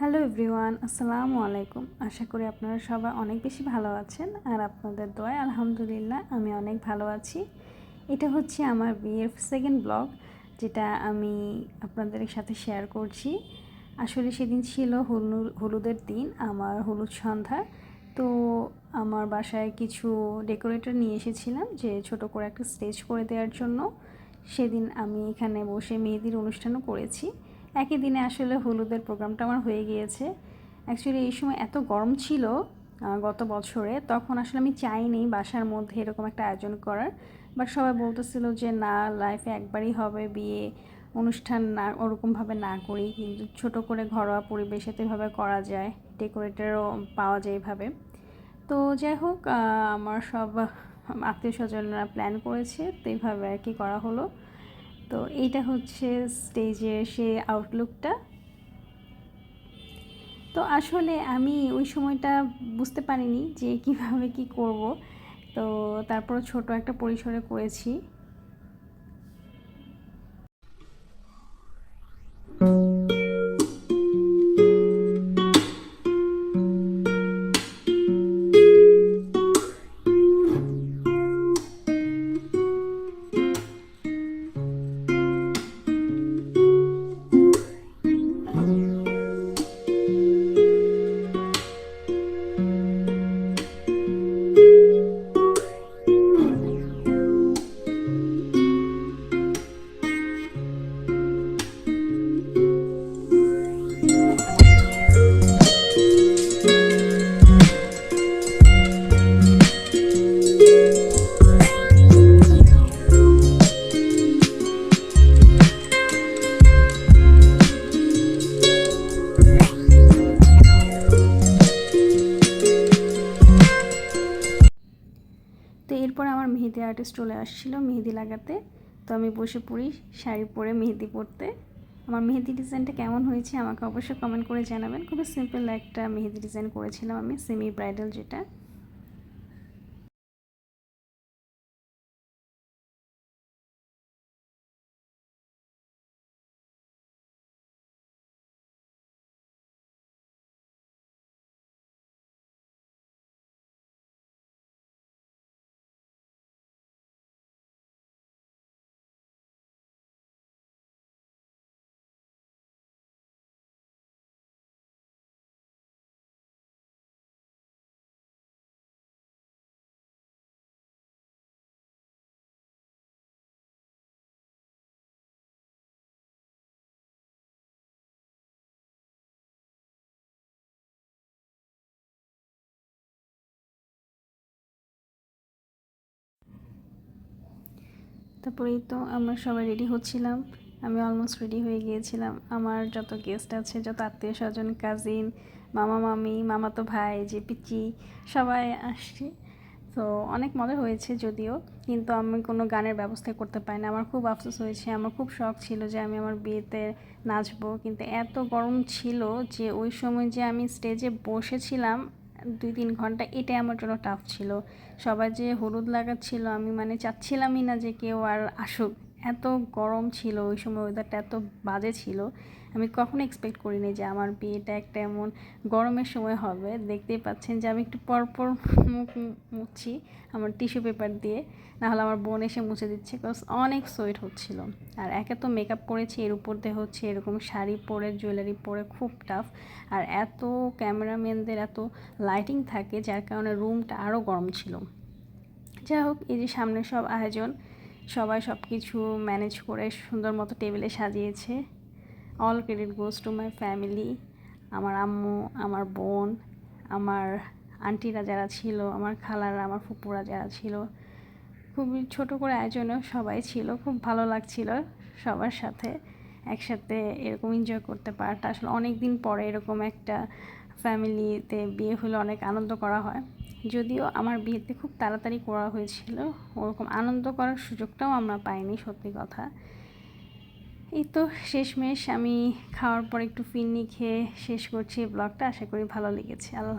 Hello everyone, আসসালামু আলাইকুম। আশা করি আপনারা সবাই অনেক বেশি ভালো আছেন আর আপনাদের দোয়ায় আলহামদুলিল্লাহ আমি অনেক ভালো আছি। এটা হচ্ছে আমার বিয়ের সেকেন্ড ব্লগ যেটা আমি আপনাদের সাথে শেয়ার করছি। আসলে সেদিন ছিল হলু হলুদের দিন, আমার হলুদ সন্ধ্যা তো আমার বাসায় কিছু ডেকোরেটর নিয়ে এসেছিলাম যে ছোট করে একটা স্টেজ করে দেওয়ার জন্য। সেদিন আমি এখানে বসে মেহেদির অনুষ্ঠানও করেছি। একই দিনে আসলে হলুদের প্রোগ্রামটা আমার হয়ে গিয়েছে। অ্যাকচুয়ালি এই সময় এত গরম ছিল গত বছরে, তখন আসলে আমি চাইনি বাসার মধ্যে এরকম একটা আয়োজন করার। বাট সবাই বলতেছিল যে, না লাইফে একবারই হবে, বিয়ে অনুষ্ঠান না, ওরকমভাবে না করি। কিন্তু ছোট করে ঘরোয়া পরিবেশে তো এভাবে করা যায় ডেকোরেটারও পাওয়া যায় এভাবে। তো যাই হোক আমার সব আত্মীয় স্বজনরা প্ল্যান করেছে, তো এইভাবে আর কি করা হলো। তো এইটা হচ্ছে স্টেজের সে আউটলুকটা তো আসলে আমি ওই সময়টা বুঝতে পারিনি যে কীভাবে কি করব। তো তারপর ছোট একটা পরিসরে করেছি। তো এরপর আমার মেহেদি আর্টিস্ট চলে আসছিল মেহেদি লাগাতে। তো আমি বসে পড়ি শাড়ি পরে মেহেদি পরতে। আমার মেহেদি ডিজাইনটা কেমন হয়েছে আমাকে অবশ্যই কমেন্ট করে জানাবেন। খুবই সিম্পল একটা মেহেদি ডিজাইন করেছিলাম আমি সেমি ব্রাইডাল যেটা। তারপরেই তো আমরা সবাই রেডি হচ্ছিলাম। আমি অলমোস্ট রেডি হয়ে গিয়েছিলাম। আমার যত গেস্ট আছে, যত আত্মীয় স্বজন কাজিন মামা, মামি মামাতো ভাই যে পিচি সবাই আসছে। তো অনেক মজা হয়েছে যদিও, কিন্তু আমি কোনো গানের ব্যবস্থা করতে পারি না আমার খুব আফসোস হয়েছে। আমার খুব শখ ছিল যে আমি আমার বিয়েতে নাচবো। কিন্তু এত গরম ছিল যে ওই সময় যে আমি স্টেজে বসেছিলাম দুই তিন ঘণ্টা, এটাই আমার জন্য টাফ ছিল। সবাই যে হলুদ লাগাচ্ছিল, আমি মানে চাচ্ছিলামই না যে কেউ আর আসুক। এত গরম ছিল, ওই সময় ওয়েদারটা এত বাজে ছিল, আমি কখনো এক্সপেক্ট করিনি যে আমার বিয়েটা একটা এমন গরমের সময় হবে। দেখতেই পাচ্ছেন যে আমি একটু পরপর মুখ মুছছি আমার টিস্যু পেপার দিয়ে, নাহলে আমার বোন এসে মুছে দিচ্ছে বিকজ অনেক সোয়েট হচ্ছিল। আর একে তো মেকআপ করেছি এর উপর দিয়ে হচ্ছে এরকম শাড়ি পরে জুয়েলারি পরে খুব টাফ আর এত ক্যামেরাম্যানদের এত লাইটিং থাকে, যার কারণে রুমটা আরও গরম ছিল। যাই হোক, এই যে সামনে সব আয়োজন সবাই সব কিছু ম্যানেজ করে সুন্দর মতো টেবিলে সাজিয়েছে। All credit goes to my family আমার আম্মু, আমার বোন, আমার আন্টিরা যারা ছিল, আমার খালারা, আমার ফুপুরা যারা ছিল। খুবই ছোট করে আয়োজনও সবাই ছিল, খুব ভালো লাগছিল সবার সাথে। একসাথে এরকম এনজয় করতে পারাটা আসলে অনেক দিন পরে এরকম একটা ফ্যামিলিতে বিয়ে হলে অনেক আনন্দ করা হয়। যদিও আমার বিয়েতে খুব তাড়াতাড়ি করা হয়েছিল, ওরকম আনন্দ করার সুযোগটাও আমরা পাইনি, সত্যি কথা। এই তো শেষমেশ আমি খাওয়ার পর একটু ফিরনি খেয়ে শেষ করছি ব্লগটা আশা করি ভালো লেগেছে। আল্লাহ